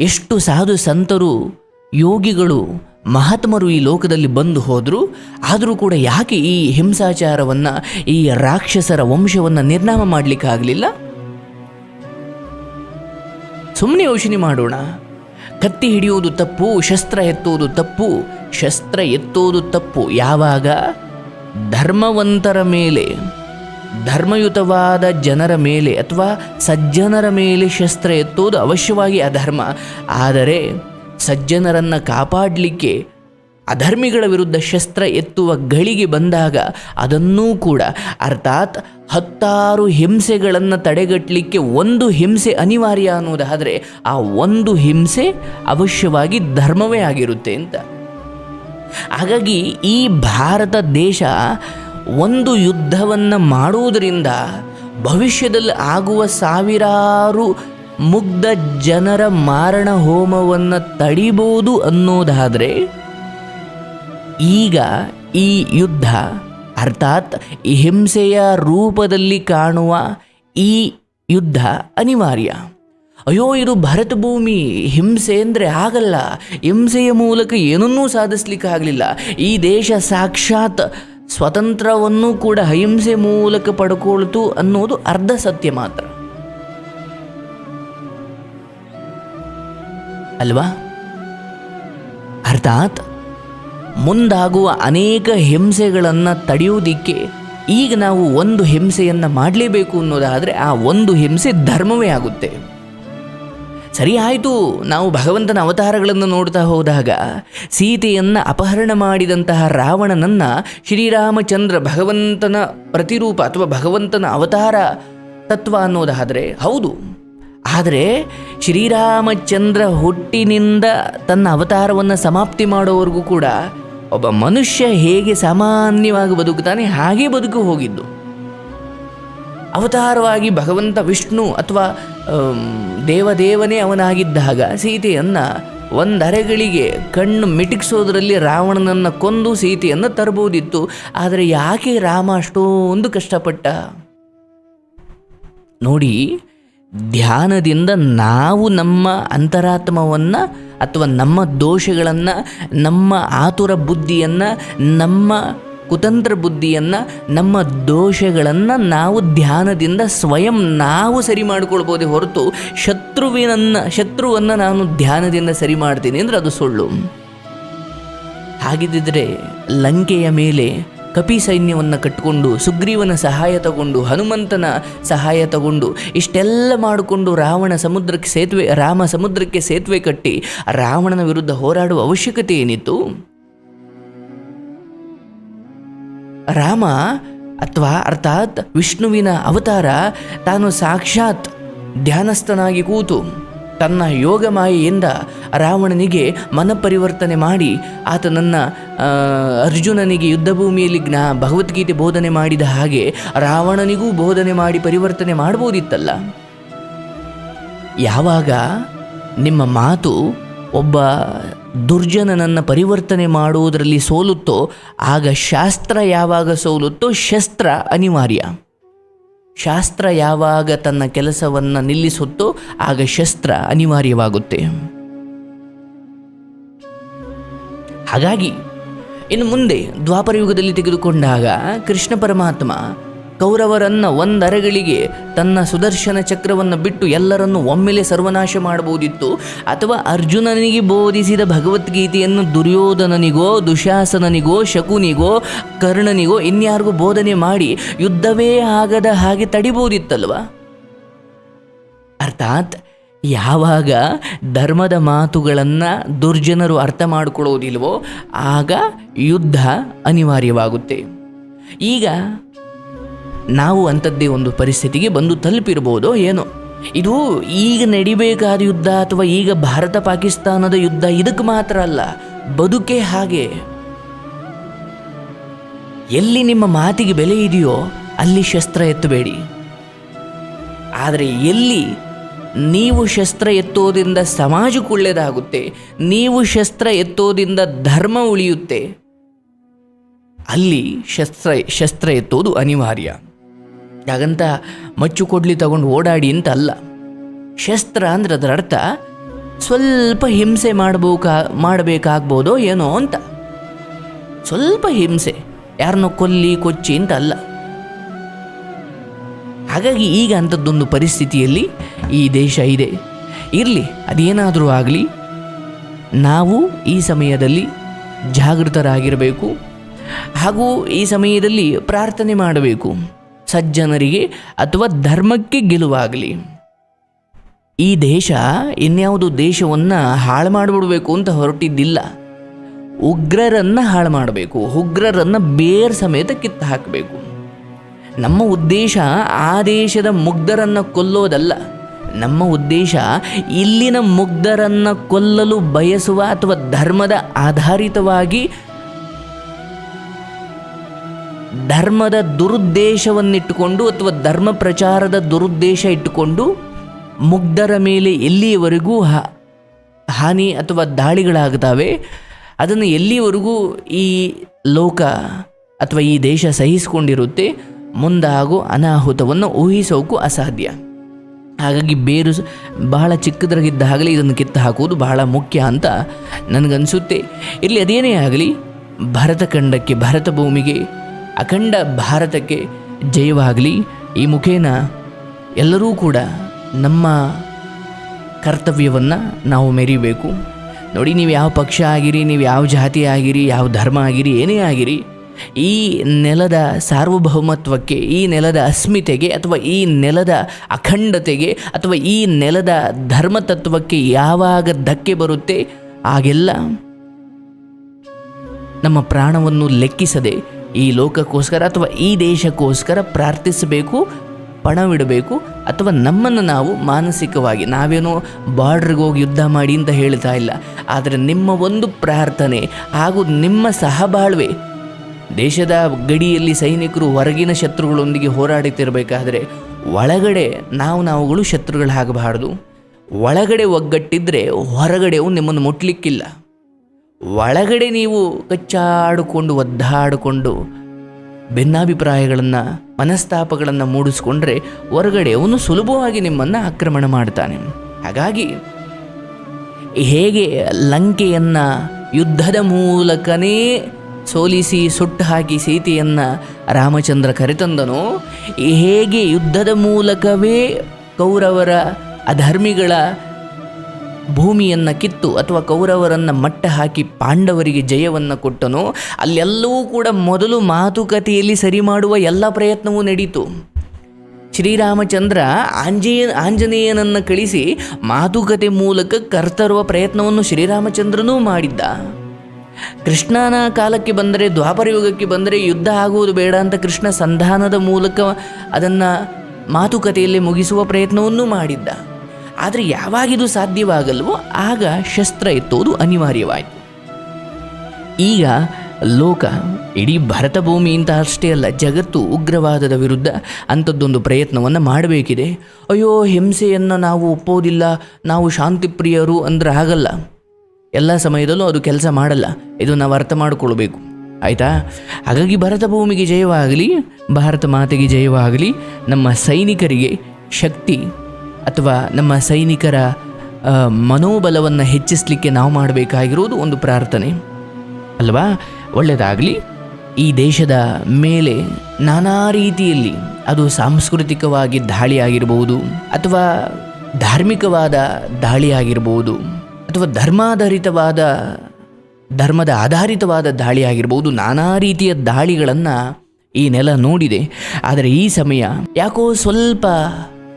ಎಷ್ಟು ಸಾಧು ಸಂತರು, ಯೋಗಿಗಳು, ಮಹಾತ್ಮರು ಈ ಲೋಕದಲ್ಲಿ ಬಂದು ಹೋದರು, ಆದರೂ ಕೂಡ ಯಾಕೆ ಈ ಹಿಂಸಾಚಾರವನ್ನು, ಈ ರಾಕ್ಷಸರ ವಂಶವನ್ನು ನಿರ್ನಾಮ ಮಾಡಲಿಕ್ಕಾಗಲಿಲ್ಲ ಸುಮ್ಮನೆ ಯೋಚನೆ ಮಾಡೋಣ. ಕತ್ತಿ ಹಿಡಿಯುವುದು ತಪ್ಪು, ಶಸ್ತ್ರ ಎತ್ತುವುದು ತಪ್ಪು, ಶಸ್ತ್ರ ಎತ್ತುವುದು ತಪ್ಪು. ಯಾವಾಗ? ಧರ್ಮವಂತರ ಮೇಲೆ. ಧರ್ಮಯುತವಾದ ಜನರ ಮೇಲೆ ಅಥವಾ ಸಜ್ಜನರ ಮೇಲೆ ಶಸ್ತ್ರ ಎತ್ತುವುದು ಅವಶ್ಯವಾಗಿ ಅಧರ್ಮ. ಆದರೆ ಸಜ್ಜನರನ್ನು ಕಾಪಾಡಲಿಕ್ಕೆ ಅಧರ್ಮಿಗಳ ವಿರುದ್ಧ ಶಸ್ತ್ರ ಎತ್ತುವ ಗಳಿಗೆ ಬಂದಾಗ ಅದನ್ನೂ ಕೂಡ, ಅರ್ಥಾತ್ ಹತ್ತಾರು ಹಿಂಸೆಗಳನ್ನು ತಡೆಗಟ್ಟಲಿಕ್ಕೆ ಒಂದು ಹಿಂಸೆ ಅನಿವಾರ್ಯ ಅನ್ನೋದಾದರೆ ಆ ಒಂದು ಹಿಂಸೆ ಅವಶ್ಯವಾಗಿ ಧರ್ಮವೇ ಆಗಿರುತ್ತೆ ಅಂತ. ಹಾಗಾಗಿ ಈ ಭಾರತ ದೇಶ ಒಂದು ಯುದ್ಧವನ್ನು ಮಾಡುವುದರಿಂದ ಭವಿಷ್ಯದಲ್ಲಿ ಆಗುವ ಸಾವಿರಾರು ಮುಗ್ಧ ಜನರ ಮಾರಣ ಹೋಮವನ್ನು ತಡಿಬೋದು ಅನ್ನೋದಾದರೆ ಈಗ ಈ ಯುದ್ಧ, ಅರ್ಥಾತ್ ಹಿಂಸೆಯ ರೂಪದಲ್ಲಿ ಕಾಣುವ ಈ ಯುದ್ಧ ಅನಿವಾರ್ಯ. ಅಯ್ಯೋ, ಇದು ಭರತ ಭೂಮಿ. ಹಿಂಸೆ ಅಂದರೆ ಆಗಲ್ಲ. ಹಿಂಸೆಯ ಮೂಲಕ ಏನನ್ನೂ ಸಾಧಿಸ್ಲಿಕ್ಕೆ ಆಗಲಿಲ್ಲ ಈ ದೇಶ ಸಾಕ್ಷಾತ್ ಸ್ವತಂತ್ರವನ್ನು ಕೂಡ ಅಹಿಂಸೆ ಮೂಲಕ ಪಡ್ಕೊಳ್ತು ಅನ್ನೋದು ಅರ್ಧ ಸತ್ಯ ಮಾತ್ರ. ಅಲ್ವಾ? ಅರ್ಥಾತ್ ಮುಂದಾಗುವ ಅನೇಕ ಹಿಂಸೆಗಳನ್ನು ತಡೆಯುವುದಕ್ಕೆ ಈಗ ನಾವು ಒಂದು ಹಿಂಸೆಯನ್ನು ಮಾಡಲೇಬೇಕು ಅನ್ನೋದಾದರೆ ಆ ಒಂದು ಹಿಂಸೆ ಧರ್ಮವೇ ಆಗುತ್ತೆ. ಸರಿ ಆಯಿತು, ನಾವು ಭಗವಂತನ ಅವತಾರಗಳನ್ನು ನೋಡ್ತಾ ಹೋದಾಗ ಸೀತೆಯನ್ನು ಅಪಹರಣ ಮಾಡಿದಂತಹ ರಾವಣನನ್ನು ಶ್ರೀರಾಮಚಂದ್ರ ಭಗವಂತನ ಪ್ರತಿರೂಪ ಅಥವಾ ಭಗವಂತನ ಅವತಾರ ತತ್ವ ಅನ್ನೋದಾದರೆ ಹೌದು. ಆದರೆ ಶ್ರೀರಾಮಚಂದ್ರ ಹುಟ್ಟಿನಿಂದ ತನ್ನ ಅವತಾರವನ್ನು ಸಮಾಪ್ತಿ ಮಾಡೋವರೆಗೂ ಕೂಡ ಒಬ್ಬ ಮನುಷ್ಯ ಹೇಗೆ ಸಾಮಾನ್ಯವಾಗಿ ಬದುಕುತ್ತಾನೆ ಹಾಗೇ ಬದುಕು ಹೋಗಿದ್ದು. ಅವತಾರವಾಗಿ ಭಗವಂತ ವಿಷ್ಣು ಅಥವಾ ದೇವದೇವನೇ ಅವನಾಗಿದ್ದಾಗ ಸೀತೆಯನ್ನು ಒಂದರೆಗಳಿಗೆ ಕಣ್ಣು ಮಿಟಿಕ್ಸೋದ್ರಲ್ಲಿ ರಾವಣನನ್ನು ಕೊಂದು ಸೀತೆಯನ್ನು ತರಬಹುದಿತ್ತು. ಆದರೆ ಯಾಕೆ ರಾಮ ಅಷ್ಟೊಂದು ಕಷ್ಟಪಟ್ಟ? ನೋಡಿ, ಧ್ಯಾನದಿಂದ ನಾವು ನಮ್ಮ ಅಂತರಾತ್ಮವನ್ನು ಅಥವಾ ನಮ್ಮ ದೋಷಗಳನ್ನು, ನಮ್ಮ ಆತುರ ಬುದ್ಧಿಯನ್ನು, ನಮ್ಮ ಕುತಂತ್ರ ಬುದ್ಧಿಯನ್ನು, ನಮ್ಮ ದೋಷಗಳನ್ನು ನಾವು ಧ್ಯಾನದಿಂದ ಸ್ವಯಂ ನಾವು ಸರಿ ಮಾಡಿಕೊಳ್ಬೋದೇ ಹೊರತು ಶತ್ರುವಿನನ್ನು ಶತ್ರುವನ್ನು ನಾನು ಧ್ಯಾನದಿಂದ ಸರಿ ಮಾಡ್ತೀನಿ ಅಂದರೆ ಅದು ಸುಳ್ಳು. ಹಾಗಿದ್ದರೆ ಲಂಕೆಯ ಮೇಲೆ ಕಪಿ ಸೈನ್ಯವನ್ನು ಕಟ್ಟಿಕೊಂಡು ಸುಗ್ರೀವನ ಸಹಾಯ ತಗೊಂಡು, ಹನುಮಂತನ ಸಹಾಯ ತಗೊಂಡು, ಇಷ್ಟೆಲ್ಲ ಮಾಡಿಕೊಂಡು ರಾವಣ ಸಮುದ್ರಕ್ಕೆ ಸೇತುವೆ, ರಾಮ ಸಮುದ್ರಕ್ಕೆ ಸೇತುವೆ ಕಟ್ಟಿ ರಾವಣನ ವಿರುದ್ಧ ಹೋರಾಡುವ ಅವಶ್ಯಕತೆ ಏನಿತ್ತು? ರಾಮ ಅಥವಾ ಅರ್ಥಾತ್ ವಿಷ್ಣುವಿನ ಅವತಾರ ತಾನು ಸಾಕ್ಷಾತ್ ಧ್ಯಾನಸ್ಥನಾಗಿ ಕೂತು ತನ್ನ ಯೋಗ ಮಾಯೆಯಿಂದ ರಾವಣನಿಗೆ ಮನಪರಿವರ್ತನೆ ಮಾಡಿ ಆತ ನನ್ನ ಅರ್ಜುನನಿಗೆ ಯುದ್ಧ ಭೂಮಿಯಲ್ಲಿ ಜ್ಞಾ, ಭಗವದ್ಗೀತೆ ಬೋಧನೆ ಮಾಡಿದ ಹಾಗೆ ರಾವಣನಿಗೂ ಬೋಧನೆ ಮಾಡಿ ಪರಿವರ್ತನೆ ಮಾಡ್ಬೋದಿತ್ತಲ್ಲ. ಯಾವಾಗ ನಿಮ್ಮ ಮಾತು ಒಬ್ಬ ದುರ್ಜನನನ್ನು ಪರಿವರ್ತನೆ ಮಾಡುವುದರಲ್ಲಿ ಸೋಲುತ್ತೋ, ಆಗ ಶಾಸ್ತ್ರ ಯಾವಾಗ ಸೋಲುತ್ತೋ ಶಸ್ತ್ರ ಅನಿವಾರ್ಯ. ಶಾಸ್ತ್ರ ಯಾವಾಗ ತನ್ನ ಕೆಲಸವನ್ನು ನಿಲ್ಲಿಸುತ್ತೋ, ಆಗ ಶಸ್ತ್ರ ಅನಿವಾರ್ಯವಾಗುತ್ತೆ. ಹಾಗಾಗಿ, ಇನ್ನು ಮುಂದೆ ದ್ವಾಪರ ಯುಗದಲ್ಲಿ ತೆಗೆದುಕೊಂಡಾಗ ಕೃಷ್ಣ ಪರಮಾತ್ಮ ಕೌರವರನ್ನ ಒಂದರಗಳಿಗೆ ತನ್ನ ಸುದರ್ಶನ ಚಕ್ರವನ್ನು ಬಿಟ್ಟು ಎಲ್ಲರನ್ನು ಒಮ್ಮೆಲೆ ಸರ್ವನಾಶ ಮಾಡಬಹುದಿತ್ತು. ಅಥವಾ ಅರ್ಜುನನಿಗೆ ಬೋಧಿಸಿದ ಭಗವದ್ಗೀತೆಯನ್ನು ದುರ್ಯೋಧನನಿಗೋ, ದುಶಾಸನನಿಗೋ, ಶಕುನಿಗೋ, ಕರ್ಣನಿಗೋ ಇನ್ಯಾರಿಗೂ ಬೋಧನೆ ಮಾಡಿ ಯುದ್ಧವೇ ಆಗದ ಹಾಗೆ ತಡಿಬೋದಿತ್ತಲ್ವ ಅರ್ಥಾತ್ ಯಾವಾಗ ಧರ್ಮದ ಮಾತುಗಳನ್ನು ದುರ್ಜನರು ಅರ್ಥ ಮಾಡಿಕೊಳ್ಳೋದಿಲ್ವೋ, ಆಗ ಯುದ್ಧ ಅನಿವಾರ್ಯವಾಗುತ್ತೆ. ಈಗ ನಾವು ಅಂಥದ್ದೇ ಒಂದು ಪರಿಸ್ಥಿತಿಗೆ ಬಂದು ತಲುಪಿರ್ಬೋದೋ ಏನೋ. ಇದು ಈಗ ನಡಿಬೇಕಾದ ಯುದ್ಧ ಅಥವಾ ಈಗ ಭಾರತ ಪಾಕಿಸ್ತಾನದ ಯುದ್ಧ ಇದಕ್ಕೆ ಮಾತ್ರ ಅಲ್ಲ, ಬದುಕೆ ಹಾಗೆ. ಎಲ್ಲಿ ನಿಮ್ಮ ಮಾತಿಗೆ ಬೆಲೆ ಇದೆಯೋ ಅಲ್ಲಿ ಶಸ್ತ್ರ ಎತ್ತಬೇಡಿ. ಆದರೆ ಎಲ್ಲಿ ನೀವು ಶಸ್ತ್ರ ಎತ್ತೋದ್ರಿಂದ ಸಮಾಜಕ್ಕೆ ಒಳ್ಳೆಯದಾಗುತ್ತೆ ನೀವು ಶಸ್ತ್ರ ಎತ್ತೋದ್ರಿಂದ ಧರ್ಮ ಉಳಿಯುತ್ತೆ, ಅಲ್ಲಿ ಶಸ್ತ್ರ ಶಸ್ತ್ರ ಎತ್ತೋದು ಅನಿವಾರ್ಯ. ಹಾಗಂತ ಮಚ್ಚು ಕೊಡ್ಲಿ ತಗೊಂಡು ಓಡಾಡಿ ಅಂತ ಅಲ್ಲ ಶಸ್ತ್ರ ಅಂದ್ರೆ ಅದರ ಅರ್ಥ, ಸ್ವಲ್ಪ ಹಿಂಸೆ ಮಾಡಬೇಕಾ, ಮಾಡಬೇಕಾಗ್ಬೋದೋ ಏನೋ ಅಂತ. ಸ್ವಲ್ಪ ಹಿಂಸೆ, ಯಾರನ್ನೋ ಕೊಲ್ಲಿ, ಕೊಚ್ಚಿ ಅಂತ ಅಲ್ಲ ಹಾಗಾಗಿ ಈಗ ಅಂಥದ್ದೊಂದು ಪರಿಸ್ಥಿತಿಯಲ್ಲಿ ಈ ದೇಶ ಇದೆ. ಇರಲಿ, ಅದೇನಾದರೂ ಆಗಲಿ, ನಾವು ಈ ಸಮಯದಲ್ಲಿ ಜಾಗೃತರಾಗಿರಬೇಕು ಹಾಗೂ ಈ ಸಮಯದಲ್ಲಿ ಪ್ರಾರ್ಥನೆ ಮಾಡಬೇಕು. ಸಜ್ಜನರಿಗೆ ಅಥವಾ ಧರ್ಮಕ್ಕೆ ಗೆಲುವಾಗಲಿ. ಈ ದೇಶ ಇನ್ಯಾವುದು ದೇಶವನ್ನು ಹಾಳು ಮಾಡಿಬಿಡಬೇಕು ಅಂತ ಹೊರಟಿದ್ದಿಲ್ಲ. ಉಗ್ರರನ್ನು ಹಾಳು ಮಾಡಬೇಕು, ಉಗ್ರರನ್ನು ಬೇರ್ ಸಮೇತ ಕಿತ್ತು ಹಾಕಬೇಕು. ನಮ್ಮ ಉದ್ದೇಶ ಆ ದೇಶದ ಮುಗ್ಧರನ್ನು ಕೊಲ್ಲೋದಲ್ಲ. ನಮ್ಮ ಉದ್ದೇಶ ಇಲ್ಲಿನ ಮುಗ್ಧರನ್ನು ಕೊಲ್ಲಲು ಬಯಸುವ ಅಥವಾ ಧರ್ಮದ ಆಧಾರಿತವಾಗಿ ಧರ್ಮದ ದುರುದ್ದೇಶವನ್ನಿಟ್ಟುಕೊಂಡು ಅಥವಾ ಧರ್ಮ ಪ್ರಚಾರದ ದುರುದ್ದೇಶ ಇಟ್ಟುಕೊಂಡು ಮುಗ್ಧರ ಮೇಲೆ ಎಲ್ಲಿಯವರೆಗೂ ಹಾನಿ ಅಥವಾ ದಾಳಿಗಳಾಗ್ತಾವೆ, ಅದನ್ನು ಎಲ್ಲಿವರೆಗೂ ಈ ಲೋಕ ಅಥವಾ ಈ ದೇಶ ಸಹಿಸಿಕೊಂಡಿರುತ್ತೆ, ಮುಂದಾಗೋ ಅನಾಹುತವನ್ನು ಊಹಿಸೋಕ್ಕೂ ಅಸಾಧ್ಯ. ಹಾಗಾಗಿ ಬೇರು ಬಹಳ ಚಿಕ್ಕದ್ರಾಗಿದ್ದಾಗಲೇ ಇದನ್ನು ಕಿತ್ತು ಹಾಕುವುದು ಬಹಳ ಮುಖ್ಯ ಅಂತ ನನಗನ್ಸುತ್ತೆ. ಇಲ್ಲಿ ಅದೇನೇ ಆಗಲಿ, ಭರತಖಂಡಕ್ಕೆ ಭರತ ಭೂಮಿಗೆ ಅಖಂಡ ಭಾರತಕ್ಕೆ ಜಯವಾಗಲಿ. ಈ ಮುಖೇನ ಎಲ್ಲರೂ ಕೂಡ ನಮ್ಮ ಕರ್ತವ್ಯವನ್ನು ನಾವು ಮೆರಿಬೇಕು. ನೋಡಿ, ನೀವು ಯಾವ ಪಕ್ಷ ಆಗಿರಿ, ನೀವು ಯಾವ ಜಾತಿ ಆಗಿರಿ, ಯಾವ ಧರ್ಮ ಆಗಿರಿ, ಏನೇ ಆಗಿರಿ, ಈ ನೆಲದ ಸಾರ್ವಭೌಮತ್ವಕ್ಕೆ, ಈ ನೆಲದ ಅಸ್ಮಿತೆಗೆ ಅಥವಾ ಈ ನೆಲದ ಅಖಂಡತೆಗೆ ಅಥವಾ ಈ ನೆಲದ ಧರ್ಮತತ್ವಕ್ಕೆ ಯಾವಾಗ ಧಕ್ಕೆ ಬರುತ್ತೆ, ಆಗೆಲ್ಲ ನಮ್ಮ ಪ್ರಾಣವನ್ನು ಲೆಕ್ಕಿಸದೆ ಈ ಲೋಕಕ್ಕೋಸ್ಕರ ಅಥವಾ ಈ ದೇಶಕ್ಕೋಸ್ಕರ ಪ್ರಾರ್ಥಿಸಬೇಕು, ಪಣವಿಡಬೇಕು, ಅಥವಾ ನಮ್ಮನ್ನು ನಾವು ಮಾನಸಿಕವಾಗಿ, ನಾವೇನೋ ಬಾರ್ಡ್ರಿಗೆ ಹೋಗಿ ಯುದ್ಧ ಮಾಡಿ ಅಂತ ಹೇಳ್ತಾ ಇಲ್ಲ. ಆದರೆ ನಿಮ್ಮ ಒಂದು ಪ್ರಾರ್ಥನೆ ಹಾಗೂ ನಿಮ್ಮ ಸಹಬಾಳ್ವೆ, ದೇಶದ ಗಡಿಯಲ್ಲಿ ಸೈನಿಕರು ಹೊರಗಿನ ಶತ್ರುಗಳೊಂದಿಗೆ ಹೋರಾಡುತ್ತಿರಬೇಕಾದ್ರೆ, ಒಳಗಡೆ ನಾವು ನಾವುಗಳು ಶತ್ರುಗಳಾಗಬಾರ್ದು. ಒಳಗಡೆ ಒಗ್ಗಟ್ಟಿದ್ರೆ ಹೊರಗಡೆವು ನಿಮ್ಮನ್ನು ಮುಟ್ಲಿಕ್ಕಿಲ್ಲ. ಒಳಗಡೆ ನೀವು ಕಚ್ಚಾಡಿಕೊಂಡು, ಒದ್ದಾಡಿಕೊಂಡು ಭಿನ್ನಾಭಿಪ್ರಾಯಗಳನ್ನು, ಮನಸ್ತಾಪಗಳನ್ನು ಮೂಡಿಸ್ಕೊಂಡ್ರೆ ಹೊರಗಡೆ ಅವನು ಸುಲಭವಾಗಿ ನಿಮ್ಮನ್ನು ಆಕ್ರಮಣ ಮಾಡ್ತಾನೆ. ಹಾಗಾಗಿ ಹೇಗೆ ಲಂಕೆಯನ್ನು ಯುದ್ಧದ ಮೂಲಕನೇ ಸೋಲಿಸಿ, ಸುಟ್ಟು ಹಾಕಿ ಸೀತೆಯನ್ನು ರಾಮಚಂದ್ರ ಕರೆತಂದನು, ಹೇಗೆ ಯುದ್ಧದ ಮೂಲಕವೇ ಕೌರವರ ಅಧರ್ಮಿಗಳ ಭೂಮಿಯನ್ನು ಕಿತ್ತು ಅಥವಾ ಕೌರವರನ್ನು ಮಟ್ಟ ಹಾಕಿ ಪಾಂಡವರಿಗೆ ಜಯವನ್ನು ಕೊಟ್ಟನೋ, ಅಲ್ಲೆಲ್ಲವೂ ಕೂಡ ಮೊದಲು ಮಾತುಕತೆಯಲ್ಲಿ ಸರಿ ಮಾಡುವ ಎಲ್ಲ ಪ್ರಯತ್ನವೂ ನಡೀತು. ಶ್ರೀರಾಮಚಂದ್ರ ಆಂಜೇಯ ಆಂಜನೇಯನನ್ನು ಕಳಿಸಿ ಮಾತುಕತೆ ಮೂಲಕ ಕರ್ತರುವ ಪ್ರಯತ್ನವನ್ನು ಶ್ರೀರಾಮಚಂದ್ರನೂ ಮಾಡಿದ್ದ. ಕೃಷ್ಣನ ಕಾಲಕ್ಕೆ ಬಂದರೆ, ದ್ವಾಪರ ಯುಗಕ್ಕೆ ಬಂದರೆ ಯುದ್ಧ ಆಗುವುದು ಬೇಡ ಅಂತ ಕೃಷ್ಣ ಸಂಧಾನದ ಮೂಲಕ ಅದನ್ನು ಮಾತುಕತೆಯಲ್ಲಿ ಮುಗಿಸುವ ಪ್ರಯತ್ನವನ್ನೂ ಮಾಡಿದ್ದ. ಆದರೆ ಯಾವಾಗಿದು ಸಾಧ್ಯವಾಗಲ್ವೋ ಆಗ ಶಸ್ತ್ರ ಎತ್ತುವುದು ಅನಿವಾರ್ಯವಾಯಿತು. ಈಗ ಲೋಕ ಇಡೀ ಭರತ ಭೂಮಿ ಅಂತ ಅಷ್ಟೇ ಅಲ್ಲ, ಜಗತ್ತು ಉಗ್ರವಾದದ ವಿರುದ್ಧ ಅಂಥದ್ದೊಂದು ಪ್ರಯತ್ನವನ್ನು ಮಾಡಬೇಕಿದೆ. ಅಯ್ಯೋ, ಹಿಂಸೆಯನ್ನು ನಾವು ಒಪ್ಪೋದಿಲ್ಲ ನಾವು ಶಾಂತಿಪ್ರಿಯರು ಅಂದ್ರೆ ಆಗಲ್ಲ ಎಲ್ಲ ಸಮಯದಲ್ಲೂ ಅದು ಕೆಲಸ ಮಾಡಲ್ಲ, ಇದು ನಾವು ಅರ್ಥ ಮಾಡಿಕೊಳ್ಬೇಕು. ಆಯಿತಾ? ಹಾಗಾಗಿ ಭರತ ಭೂಮಿಗೆ ಜಯವಾಗಲಿ, ಭಾರತ ಮಾತೆಗೆ ಜಯವಾಗಲಿ, ನಮ್ಮ ಸೈನಿಕರಿಗೆ ಶಕ್ತಿ ಅಥವಾ ನಮ್ಮ ಸೈನಿಕರ ಮನೋಬಲವನ್ನು ಹೆಚ್ಚಿಸಲಿಕ್ಕೆ ನಾವು ಮಾಡಬೇಕಾಗಿರೋದು ಒಂದು ಪ್ರಾರ್ಥನೆ. ಅಲ್ವಾ? ಒಳ್ಳೆಯದಾಗಲಿ ಈ ದೇಶದ ಮೇಲೆ ನಾನಾ ರೀತಿಯಲ್ಲಿ ಅದು ಸಾಂಸ್ಕೃತಿಕವಾಗಿ ದಾಳಿ ಆಗಿರಬಹುದು ಅಥವಾ ಧಾರ್ಮಿಕವಾದ ದಾಳಿ ಆಗಿರಬಹುದು ಅಥವಾ ಧರ್ಮಾಧಾರಿತವಾದ, ಧರ್ಮದ ಆಧಾರಿತವಾದ ದಾಳಿಯಾಗಿರ್ಬೋದು, ನಾನಾ ರೀತಿಯ ದಾಳಿಗಳನ್ನು ಈ ನೆಲ ನೋಡಿದೆ. ಆದರೆ ಈ ಸಮಯ ಯಾಕೋ ಸ್ವಲ್ಪ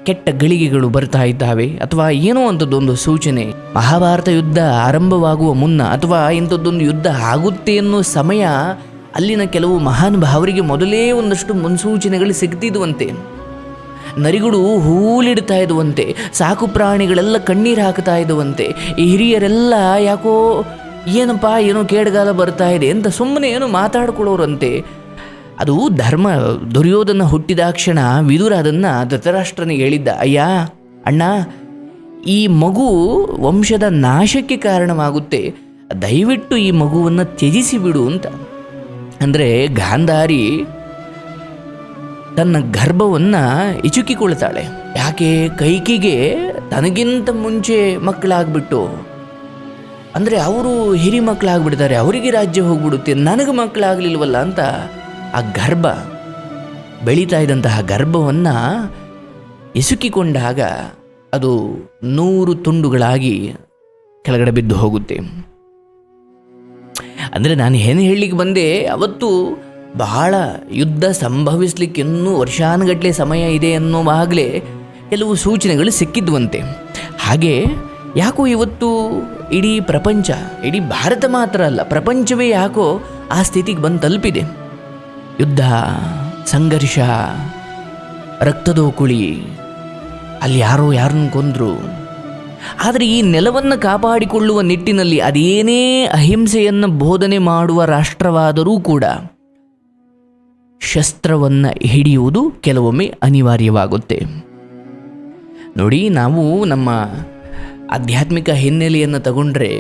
ಕೆಟ್ಟ ಗಳಿಗೆಗಳು ಬರ್ತಾ ಇದ್ದಾವೆ ಅಥವಾ ಏನೋ ಅಂಥದ್ದೊಂದು ಸೂಚನೆ. ಮಹಾಭಾರತ ಯುದ್ಧ ಆರಂಭವಾಗುವ ಮುನ್ನ ಅಥವಾ ಇಂಥದ್ದೊಂದು ಯುದ್ಧ ಆಗುತ್ತೆ ಅನ್ನೋ ಸಮಯ ಅಲ್ಲಿನ ಕೆಲವು ಮಹಾನುಭಾವರಿಗೆ ಮೊದಲೇ ಒಂದಷ್ಟು ಮುನ್ಸೂಚನೆಗಳು ಸಿಗ್ತಿದ್ವಂತೆ ನರಿಗಳು ಹೂಲಿಡ್ತಾ ಇದುವಂತೆ ಸಾಕು ಪ್ರಾಣಿಗಳೆಲ್ಲ ಕಣ್ಣೀರು ಹಾಕ್ತಾ ಇದುವಂತೆ ಹಿರಿಯರೆಲ್ಲ ಯಾಕೋ ಏನಪ್ಪ, ಏನೋ ಕೇಡ್ಗಾಲ ಬರ್ತಾ ಇದೆ ಅಂತ ಸುಮ್ಮನೆ ಏನೋ ಮಾತಾಡ್ಕೊಳ್ಳೋರಂತೆ ಅದು ಧರ್ಮ ದುರ್ಯೋಧನ ಹುಟ್ಟಿದಾಕ್ಷಣ ವಿದುರ ಅದನ್ನು ಧೃತರಾಷ್ಟ್ರನಿಗೆ ಹೇಳಿದ್ದ, ಅಯ್ಯ, ಅಣ್ಣ, ಈ ಮಗು ವಂಶದ ನಾಶಕ್ಕೆ ಕಾರಣವಾಗುತ್ತೆ. ದಯವಿಟ್ಟು ಈ ಮಗುವನ್ನು ತ್ಯಜಿಸಿ ಬಿಡು ಅಂತ. ಅಂದರೆ ಗಾಂಧಾರಿ ತನ್ನ ಗರ್ಭವನ್ನು ಇಚುಕಿಕೊಳ್ತಾಳೆ ಯಾಕೆ? ಕೈಕಿಗೆ ತನಗಿಂತ ಮುಂಚೆ ಮಕ್ಕಳಾಗ್ಬಿಟ್ಟು. ಅಂದರೆ ಅವರು ಹಿರಿ ಮಕ್ಕಳಾಗ್ಬಿಡ್ತಾರೆ ಅವರಿಗೆ ರಾಜ್ಯ ಹೋಗ್ಬಿಡುತ್ತೆ, ನನಗೆ ಮಕ್ಕಳಾಗಲಿಲ್ವಲ್ಲ ಅಂತ. ಆ ಗರ್ಭ, ಬೆಳೀತಾ ಇದ್ದಂತಹ ಗರ್ಭವನ್ನು ಇಸುಕಿಕೊಂಡಾಗ ಅದು ನೂರು ತುಂಡುಗಳಾಗಿ ಕೆಳಗಡೆ ಬಿದ್ದು ಹೋಗುತ್ತೆ. ಅಂದರೆ ನಾನು ಏನು ಹೇಳಲಿಕ್ಕೆ ಬಂದೆ, ಅವತ್ತು ಬಹಳ ಯುದ್ಧ ಸಂಭವಿಸ್ಲಿಕ್ಕೆ ಇನ್ನೂ ವರ್ಷಾನುಗಟ್ಟಲೆ ಸಮಯ ಇದೆ ಅನ್ನೋವಾಗಲೇ ಕೆಲವು ಸೂಚನೆಗಳು ಸಿಕ್ಕಿದ್ವಂತೆ. ಹಾಗೆ ಯಾಕೋ ಇವತ್ತು ಇಡೀ ಪ್ರಪಂಚ, ಇಡೀ ಭಾರತ ಮಾತ್ರ ಅಲ್ಲ, ಪ್ರಪಂಚವೇ ಯಾಕೋ ಆ ಸ್ಥಿತಿಗೆ ಬಂದು ತಲುಪಿದೆ. ಯುದ್ಧ, ಸಂಘರ್ಷ, ರಕ್ತದೋಕುಳಿ, ಅಲ್ಲಿ ಯಾರೋ ಯಾರನ್ನು ಕೊಂದರು. ಆದರೆ ಈ ನೆಲವನ್ನು ಕಾಪಾಡಿಕೊಳ್ಳುವ ನಿಟ್ಟಿನಲ್ಲಿ ಅದೇನೇ ಅಹಿಂಸೆಯನ್ನು ಬೋಧನೆ ಮಾಡುವ ರಾಷ್ಟ್ರವಾದರೂ ಕೂಡ ಶಸ್ತ್ರವನ್ನು ಹಿಡಿಯುವುದು ಕೆಲವೊಮ್ಮೆ ಅನಿವಾರ್ಯವಾಗುತ್ತೆ. ನೋಡಿ, ನಾವು ನಮ್ಮ ಆಧ್ಯಾತ್ಮಿಕ ಹಿನ್ನೆಲೆಯನ್ನು ತಗೊಂಡ್ರೆ